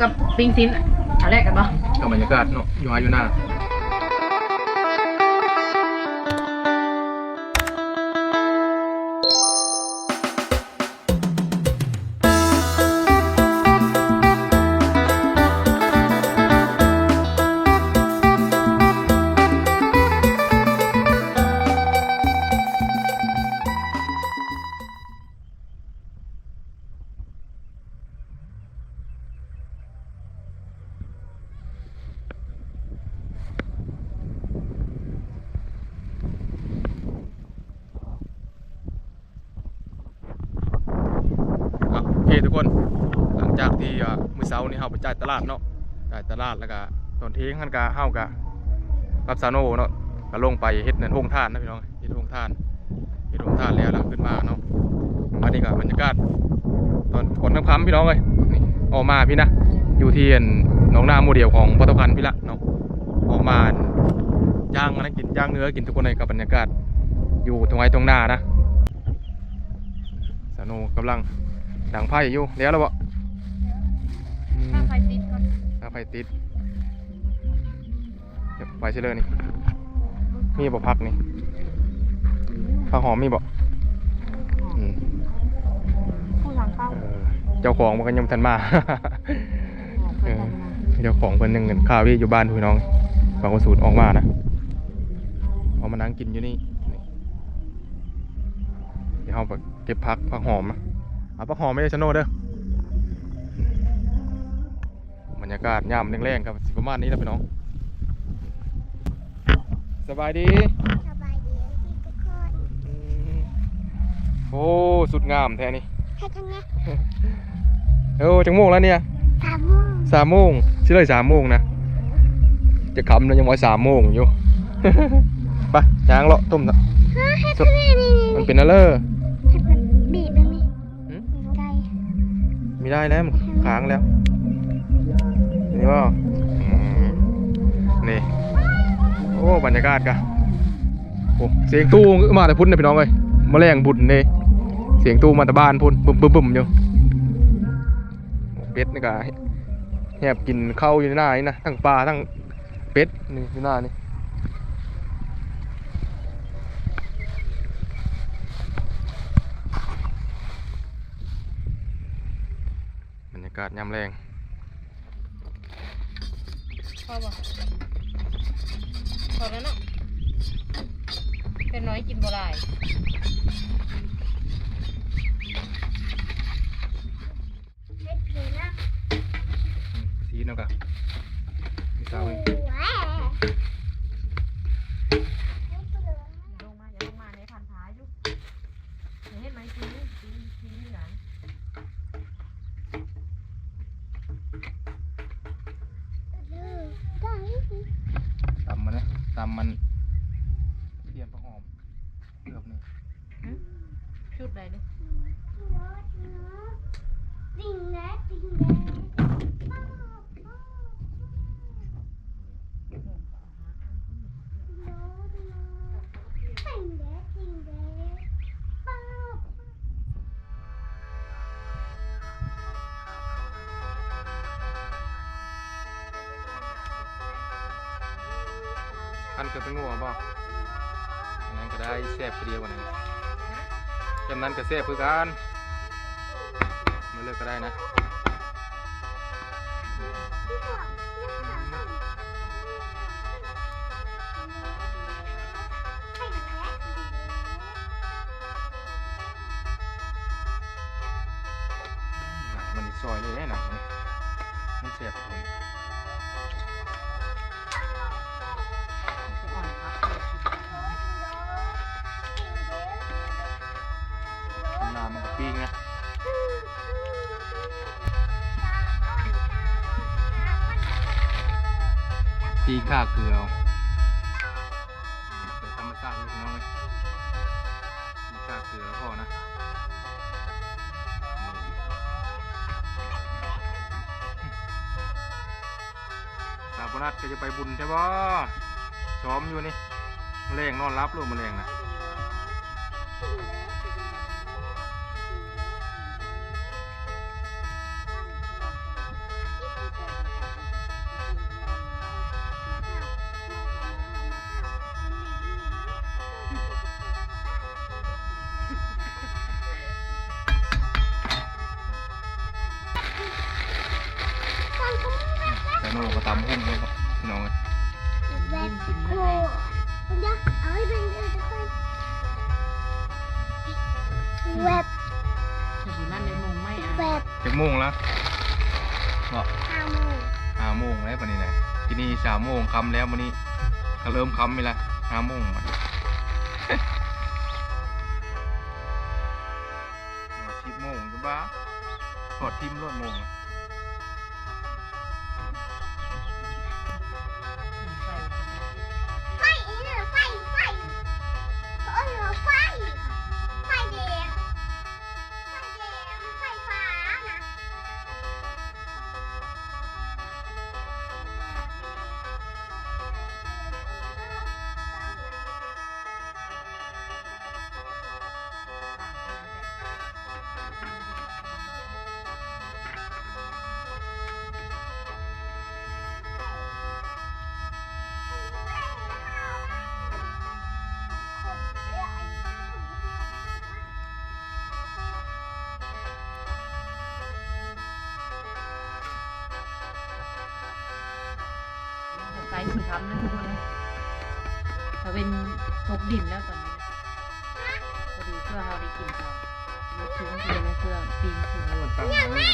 กับปิงซินเอาแรกกันบ่กับบรรยากาศเนาะอยู่อาอยู่หน้า อนเที่ยงหันกะเฮากะกับซาโนเนาะก็ลงไปเฮ็ดนั่นโรงทานนะพี่น้องเฮ็ดโรงทานเฮ็ดโรงทานแล้วหลังขึ้นมาเนาะอันนี้ก็บรรยากาศตอนฝนค่ำๆพี่น้องเอ้ยนี่ออกมาพี่นะอยู่ที่อันหนองนาโมเดลของพัตพันธ์พี่ละเนาะออกมาย่างนะกินย่างเนื้อกินทุกคนเลยกับบรรยากาศ อยู่ตรงไอ้ตรงหน้านะสาโนกำลังดังไพ่อยู่แล้วแล้วบ่อืมถ้าไฟติดก่อนดังไพ่ติด เดี๋ยวไปเฉลยนี่มีบ่พักนี่ผักหอมมีบ่อืมผู้หลังเข้าเออเจ้าของมันก็ยังบ่ทันมาเออเจ้าของเพิ่นยังเงินข้าวที่อยู่บ้านพี่น้องบางกสูตรออกมานะออกมานั่งกินอยู่นี่นี่เดี๋ยวเราไปเก็บพักผักหอมนะเอาผักหอมไม่ได้ชะโนเด้อบรรยากาศยามแรงๆครับสิประมาณนี้นะพี่น้อง สบายดีสบายดีพี่ทุกคนอืมโอ้สุดงามแท้นี่ให้ทั้งนี้เออจังโมงแล้วเนี่ยสามโมงสามโมงชื่อเลยสามโมงนะจะคำแล้วยังว่าสามโมงอยู่ไปยางเลาะต้มนะฮะให้ทั้งนี้นี่นี่มันเป็นอะไรให้มันบีบแบบนี้หืมไก่มีได้แล้วมันค้างแล้วนี่ว่าอืมนี่ โอ้บรรยากาศกะโอ้เสียงตู้มาแต่พุ่นนะพี่น้องเลยแมลงบุญเนี่เสียงตู้มาแต่บ้านพุ่นบึ้มบึ้มบึ้มอยู่เป็ดนี่กะแหบกินข้าวอยู่ในหน้านี่นะทั้งปลาทั้งเป็ดนี่อยู่หน้านี่บรรยากาศยามแรง พอบ่พอแล้วเนาะเป็นน้อยกินบ่ได้ให้เพลนะอืมสีเนาะกะมีสาวเองว้ อันเกือบเป็นงัวบ่อันนั้นก็ได้แซ่บคือเดียวกว่านั้นจำนั้นก็แซ่บคือกันมาเลือกก็ได้นะหนังมันนี่ซอยเลยแน่หนังมันมันแซ่บจริง ปิ้งนะปิ้งข้าเกลือเอาเดี๋ยวธรรมชาติลยพี่น้องเลยมีข้าเกลือพอนะสาวพนัดก็จะไปบุญใช่ปะซ้อมอยู่นี่แมลงนอนรับลูกแมลงนะ แต่โน่ก็ตำหุ้มเลยครับพี่น้องเอ้ยแบบโคเดี๋ยวเอาให้เป็นเออทุกคนแบบแต่บุญนั่นในมงไม่อะแบบเจ็ดโมงแล้วบอกห้าโมงห้าโมงแล้วปะนี้นะที่นี่สามโมงคำแล้ววันนี้ก็เริ่มคำไปละห้าโมงบัดสิบโมงจะบ้าถอดทิมรถโมง ไกด์สีค้ำนะทุกคนนะเขาเป็นตกดินแล้วตอนนี้นะพอดีเพื่อเราได้กินข้าวรถถึงเพื่อไม่เพื่อปีนถึงมันตั้งไว้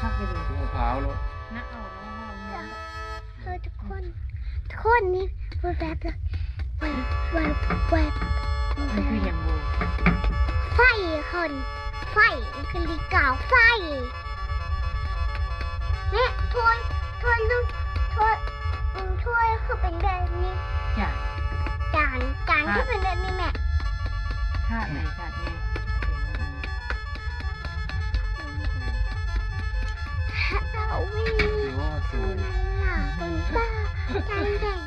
ชักไปเลยถุงมะพร้าวรถนักเอาน้องห้องน้องเออทุกคนทุกคนนี่แวบแบบเลยแวบแวบแวบมันคืออย่างโบไฟคนไฟคือลีกาวไฟเนี่ยถ้วยถ้วยลูกถ้ว ยอืมถ้วยคือเป็นแบบนี้จ้ะจานจานที่เป็นแบบนี้แม่ชาติไหนชาตินี้เอาวิ่งหรือว่าสูงหล่ะคุณป้าจานแดง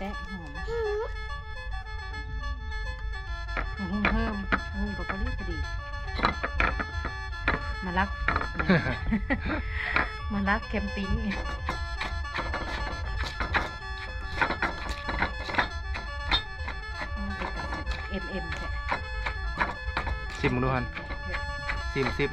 แม่แตะหอมหิวหุ้มเพิ่มหุ้มกับพอดีพอดี มารัก มารักแคมปิ้งเอ็มเอ็มแค่ซิมมึงดูฮันซิมซิม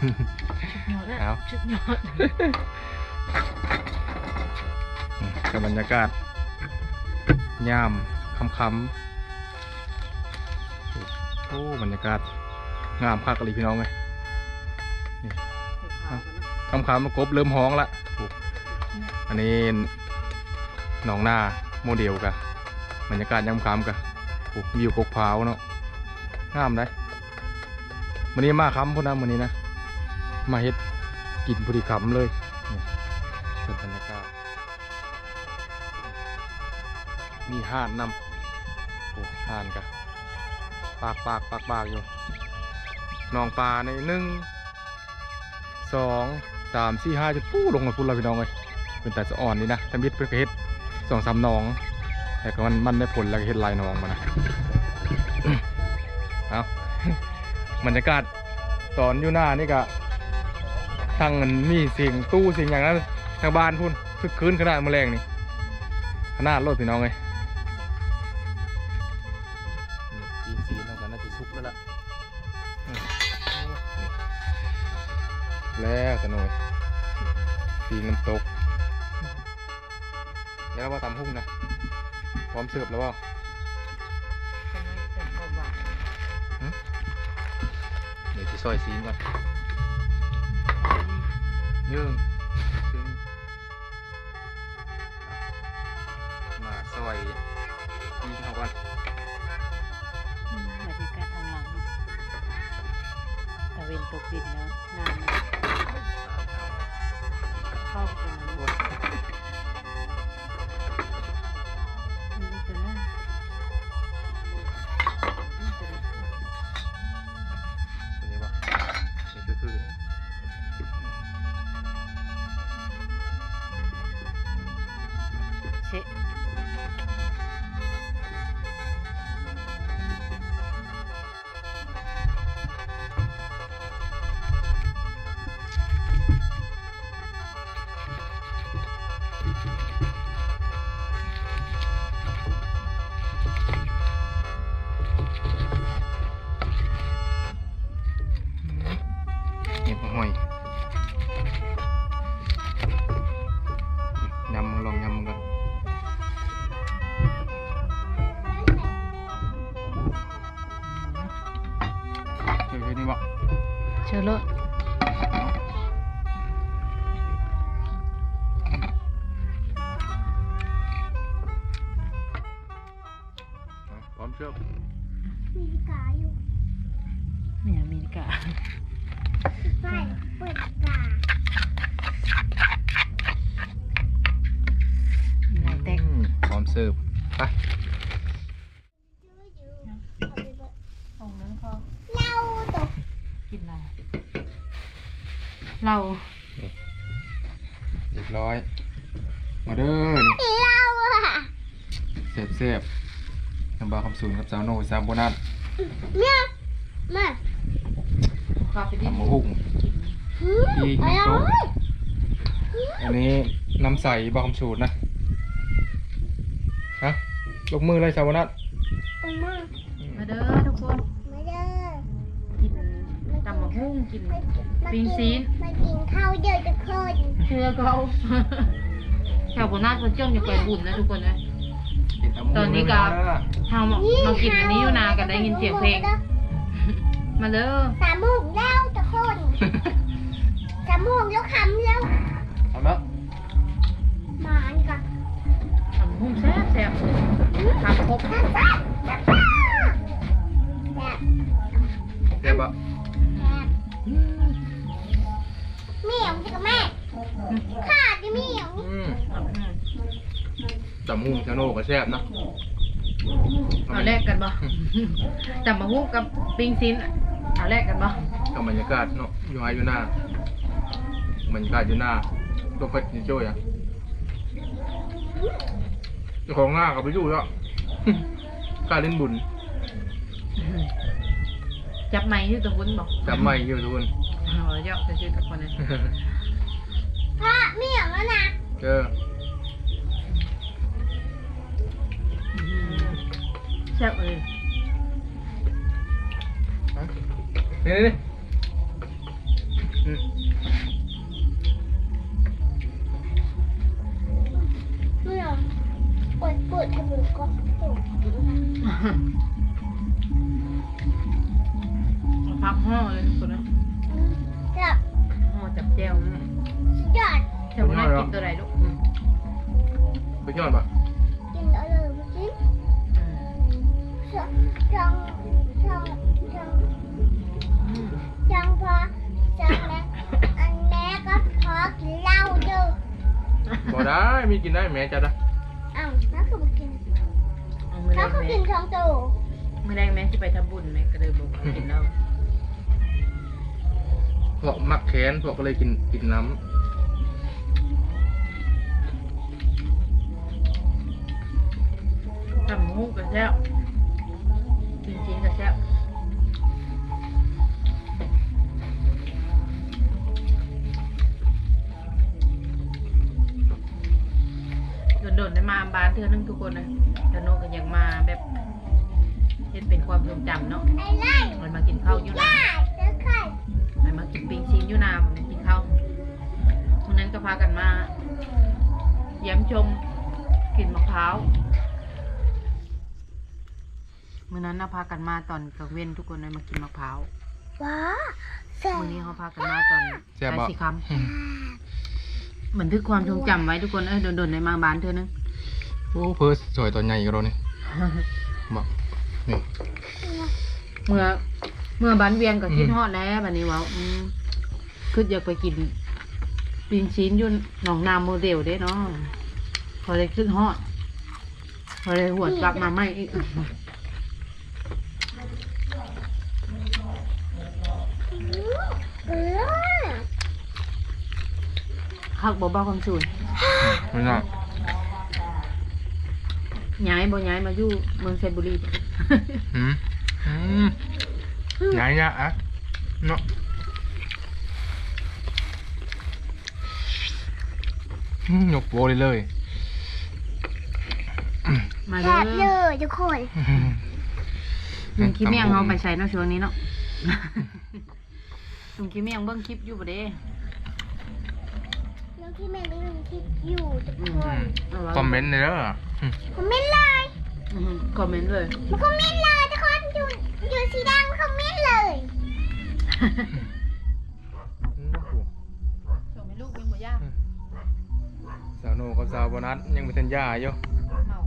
ชุดยอดแล้วชุดยอดกับบรรยากาศยามคำคำโอ้บรรยากาศงามคักเลยพี่น้องเลยคำคำมากบเริ่มห้องละอ้อันนี้หนองหน้าโมเดลกะบรรยากาศยามคำกะโอ้วิวกกพาวเนาะงามเลยวันนี้มาคำพุ่นนะวันนี้นะ มาเฮ็ดกินพอดีคำเลยนี่ส่วนบรรยากาศมีห่านนำโอ้ห่านกะปากปากปากปากอยู่นองปลาในหนึ่งสองสามสี่ห้าจะปู้ลงมาพุ่นเราพี่น้องเลยเป็นแต่สะอ่อนนี่นะทำมิดเพื่อเฮ็ดสองสามนอง แต่ก็มันมันได้ผลแล้วเฮ็ดลายนองมานะเอาบรรยากาศตอนอยู่หน้านี่ก็ ทางมันมีเสียงตู้เสียงอย่างนั้นทางบ้านพุ่นคึกคืนขนาดแมลงนี่ขนาดรถพี่น้องเลยตีนสีน้องกันน่าจะซุกแล้วล่ะอืมนี่แล้วสนุยปีนน้ำตก แล้วว่าตำหุ่งนะพร้อมเสิร์ฟแล้วว่าทำไมเติมความหวานเดี๋ยวที่ซอยซีนก่อน ยื่งถึงมาซอยซีนเขาก่อนอืมบรรยากาศทางหลังตะเวนตกดินแล้วน้ำ เาเรียบร้อย มาเด้อนี่เล่าอะเสพเสพน้ำบาคำสูนกับสาวโนสามโบนัสเนี่ยมาข้าไปดิทำหมูหุ่งหืมอีกอหนึ่งร่โต๊ะอยอันนี้น้ำใสบาคำสูตรนะฮะยกมือเลยสาวโบนัสตรงมามาเด้อทุกคน มาเด้อ กินตำมะฮุ่ง กิน มามาปิ้งซีน มากินข้าวเยอะจะคนเชื่อเขาแถวบนหน้าคนเจ้าอยู่ไกลบุญนะทุกคนนะกิตำหุ่งตอนนี้ก็เลยนะเฮามามากินอันนี้อยู่นากันได้ยินเสียงเพลง มาเด้อสามโมงแล้วจะคนสามโมงแล้วคำแล้วเอาละมาอันก่อนตำมะฮุ่งแซ่บแซ่บทำครบ แบบแบบแบบแบบเรียบอะ เหมียวสิกับแม่ขาดดิเหมียวอืมตำหุ่งสาวโนก็แซ่บนะเอาแรกกันบ่ตำมะฮุ่งกับปิงซินเอาแรกกันบ่กับบรรยากาศเนาะอยู่ไฮอยู่หน้าบรรยากาศอยู่หน้าตัวเป็ดนี่ช่วยอะเจ้าของหน้ากับไปอยู่แล้วกล้าเล่นบุญ จับไม้ที่ตะวุ้นบอกจำไม่อยู่ทุกคนเอาเยอะจะชื่อทุกคนเลยพระเหมียวแล้วนะเจอแซ่บเลยนี่นี่นี่อืมเหมียวเปิดเปิดให้ดูก่อน พักห่อเลยทุกคนนะแบบห่อจับแจ้วสุดยอดแจ้วน่ากินตัวไหนลูกไปยอดปะกินอะไรเมื่อกี้จังจังจังจังจังพอจังแม่อันแม่ก็พอกินเหล้าเด้อบ่ได้มีกินได้แม่จัดนะอ้าวเขาคือบ่กินมือแรเขากคือแม่กินสองตัวมือแรกแม่ที่ไปทำบุญแม่ก็เลยบอกว่ากินเหล้า พวกมักแขนพวกก็เลยกินกินน้ทำหมูกับแซ่บจริงๆกับแซ่บโดนๆได้มาบ้านเทื่อนึงทุกคนนะแต่โนก็ยังมาแบบเฮ็ดเป็นความทรงจำเนาะไอ้ไล่มันมากินข้าวอยู่นา ปิงซีนอยู่นามันกินข้าววันนั้นก็พากันมาเยี่ยมชมกินมะพร้าวมื้อนั้นน่ะพากันมาตอนกลางเว้นทุกคนเลยมากินมะพร้าวว้าแซ่บมื้อนี้เขาพากันมาตอนแซ่บใกบ่ล้สิค่ำบันทึกความทรงจำไว้ทุกคนเอ้ยโดนๆในมาบ้านเธอนึงโอ้เพิ่นสวยตอนใหญ่กว่าเรานี่บ่นี่เมื่อ เมื่อบ้านเวียงก็อืมคิดฮอดแล้วบัดนี้ว่าอืมคืออยากไปกินปีนชิ้นอยู่หนองนาโมเดลเด้เนาะพอเลยขึ้นฮอดพอเลยหวนกลับมาไม่อีกเออคักบ่บ้าความสูนไม่น่าย้ายบ่ย้ายมาอยู่เมืองไซบุรีหืมอืม ไหนเนี่ยอะเนาะอืมยกโบเลยเลย มาแซ่บเด้เลอยทุกคนลุงคิมเมียงเฮาไปใช้เนาะช่วงนี้เนาะลุงคิมเมียงเบิ่งคลิปอยู่บ่เด้น้องที่แม่ได้ยินคลิปอยู่ทุกอืคนคอมเมนต์เลยเด้ออืมคอมเมนต์เลยอืมคอมเมนต์เลยมันคอมเมนต์เลยทุกคนอยู่อยู่ สีแดงคอมเมนต์เลยส่งให้ลูกยังบ่ยากสาวโนกับสาวโบนัสยังไม่ทันย่าอยู่เมา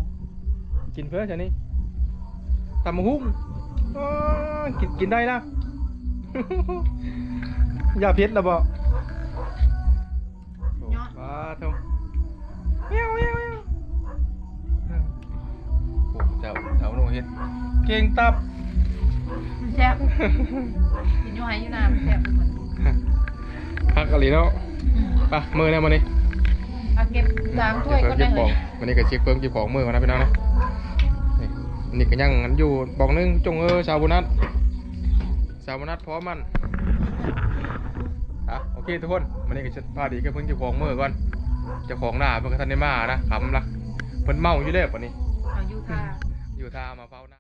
กินเพื่อจะนี่ตำมะฮุ่งอ้อกินกินได้นะ ยาพิษนะบ่โอ้ว้าทงเมียวเมียวเมียวโอ้เจ้าเจ้าโนเฮ็ดเก่งตับมัน แซ่บกินอยู่ไห้อยู่นามันแซ่บทุกคนพักกะหรี่เนาะอืมไปมือเนี่ยมานี่เอาเก็บล้างถ้วยก็เก็ได้บขเลองยวันนี้ก็เช็คเพิ่มเก็บของมือมานะพี่น้องนะนี่อันนี่ก็ยังอันอยู่บอกนึงจงเออชาวบุนัสชาวบุนัสพร้อมมันอะโอเคทุกคนวันนี้ก็จะพาดีก็เพิ่งเก็บของมือก่อนเจ้าของหน้าเพิ่งก็ทันได้มานะขำละเพิ่นเมาอยู่แล้ววันนี้เอาอยู่ค่ะอยู่ท่ามาเฝ้านะ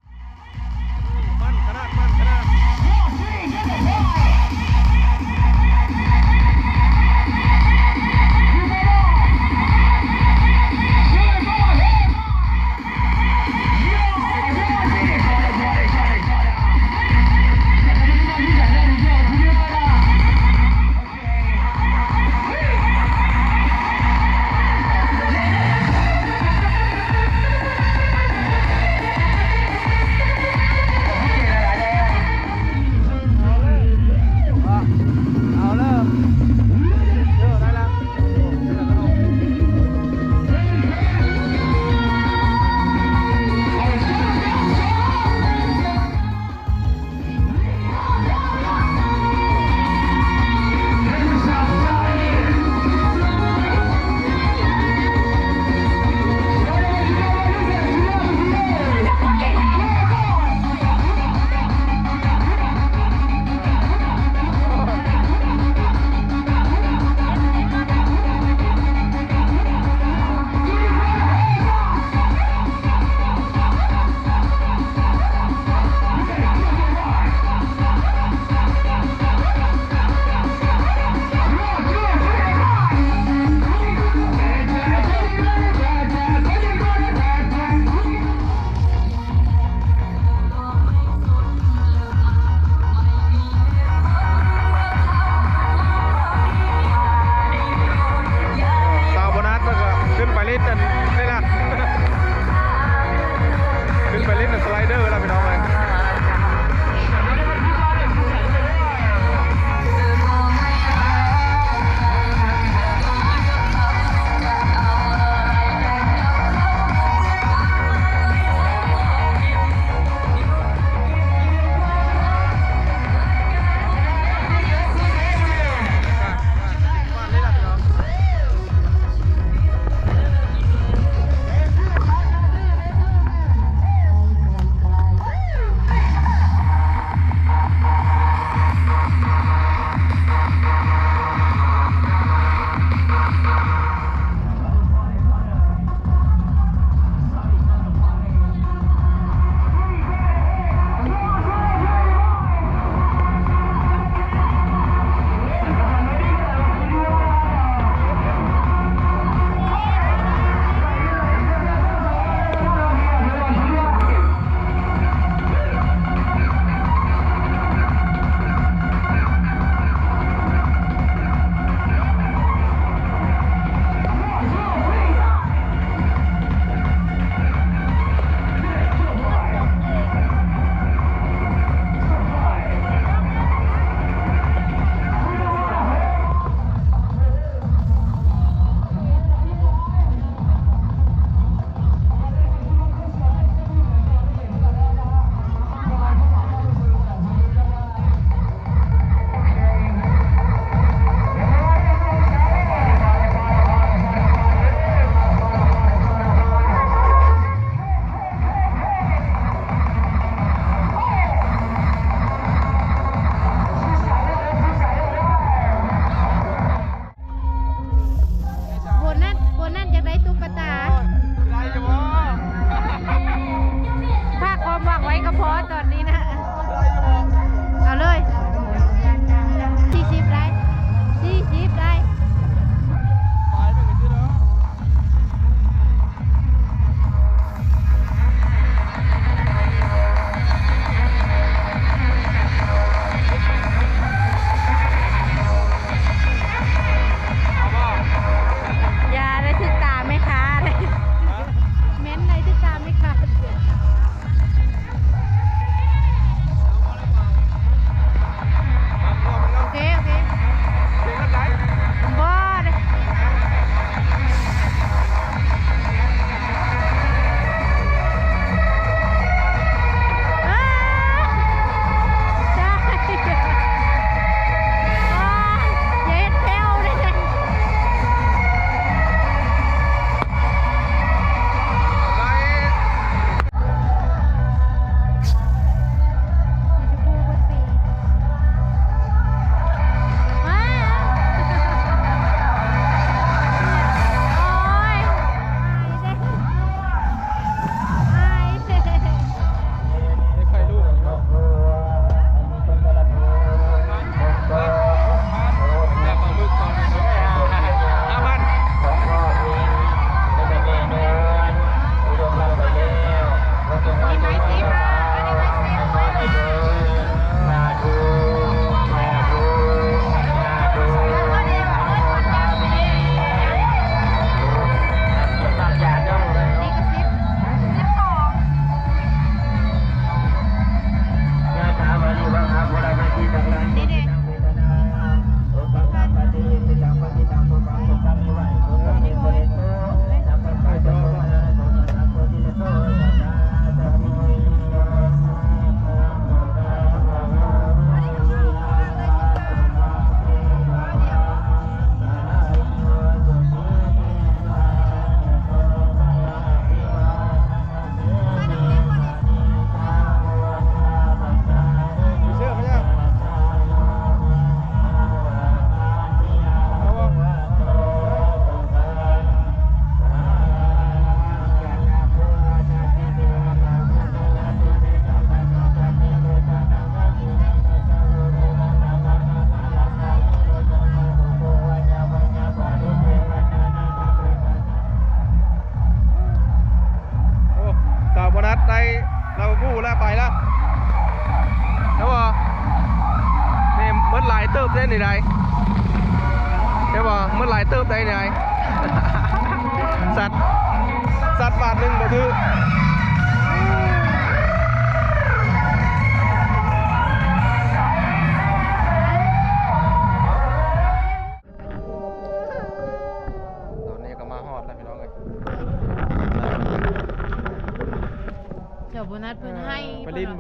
ไรเล่นนั่นสไลเดอร์แล้วพี่น้องเลย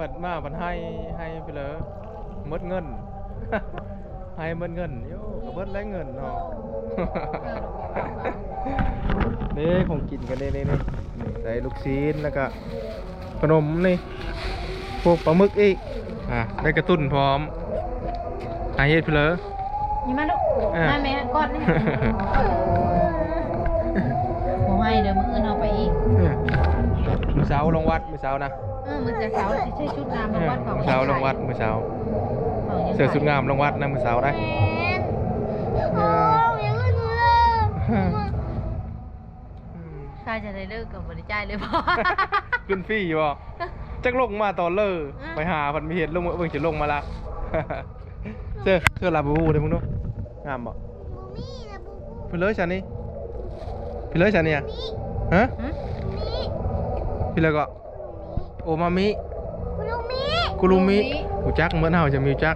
ดมาบัดให้ให้ไปเลยหมดเงิน ให้หมดเงินโย่ก็เบิดแล้วเงินเนาะนี่ของกินกันนี่นี่นี่นี่ใส่ลูกชิ้นแล้วก็ขนมนี่พวกปลาหมึกอีกอะได้กระตุ้นพร้อมหาเฮ็ดเพลอนี่มาลูกอะมาแม่กอดนี่บ่ให้เดี๋ยวมื้ออื่นเอาไปอีกมือเช้าลงวัดมือเช้านะ เออมื้อจะเช้าสิใช้ชุดงามมาวัดของมือเช้าลงวัดมือเช้าของยังเสื้อสุดงามลงวัดนะมือเช้าได้แม่โอ้ยยังไม่รู้เลยชายจะได้เลิกกับบริจายเลยบ่ขึ้นฟรี่อยู่บ่จักลงมาตอนเลออืมไปหาพันมีเหตุลงมาเบิ่งจะลงมาละเสื้อเสื้อลาบูบูเด้มึงดูงามบ่บูมี่นะบูบูพี่เลยฉันนี่พี่เลยฉันเนี่ยมี่ฮะหึมี่พี่เลยก็ โอมามิบูลูมี่กุลุมิกูจักเหมือนเฮาจะมีจัก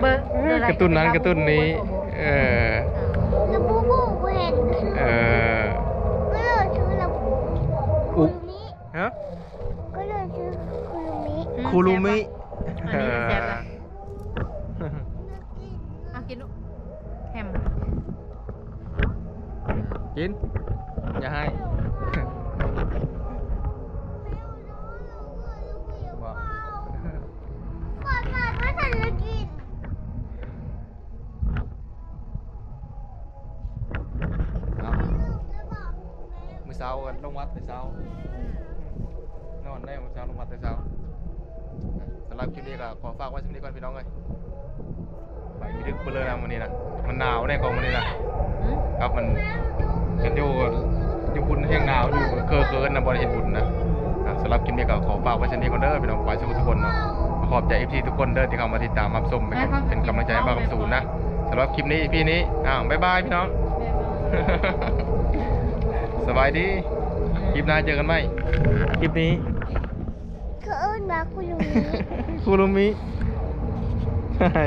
เบอร์เบอร์อะไรกระตุ้นนั้นกระตุ้นนี้ เออแล้วบูบูกูเห็นเออ ก็เลยชื่อละบูอุ๊ลูมี่ฮะก็เลยชื่อคูลูมิอืคุลุมิอันนี้แซ่บอะเอากินลูกแฮม กิน อย่าให้ ว่า ก่อนมาก็ฉันจะกิน เอามือเช้ากันลงวัดมือเช้านอนได้มื้อเช้าลงมาแต่เช้าสำหรับคลิปนี้ก็ขอฝากไว้สำหรับนี้ก่อนพี่น้องเอ้ยไปไม่ดึกไปเลยนะวันนี้นะมันหนาวแน่ของวันนี้นะอืมครับมันเป็นอยู่อยู่บุญแห่งหนาวอยู่เคอเคินนะบริเห็นบุญนะอะสำหรับคลิปนี้ก็ขอฝากไว้เช่นนี้ก่อนเด้อพี่น้องไปสุขทุกคนเนาะขอบใจเอฟซีทุกคนเด้อที่เข้ามาติดตามรับชมเป็นกำเป็นกำลังใจให้บ้ากับศูนย์นะสำหรับคลิปนี้พี่นี้อ้าวบ๊ายบายพี่น้อง สบายดี คลิปหน้าเจอกันไหม คลิปนี้เขาเอิ้นมาคุณลุงนี้คูรุมิใช่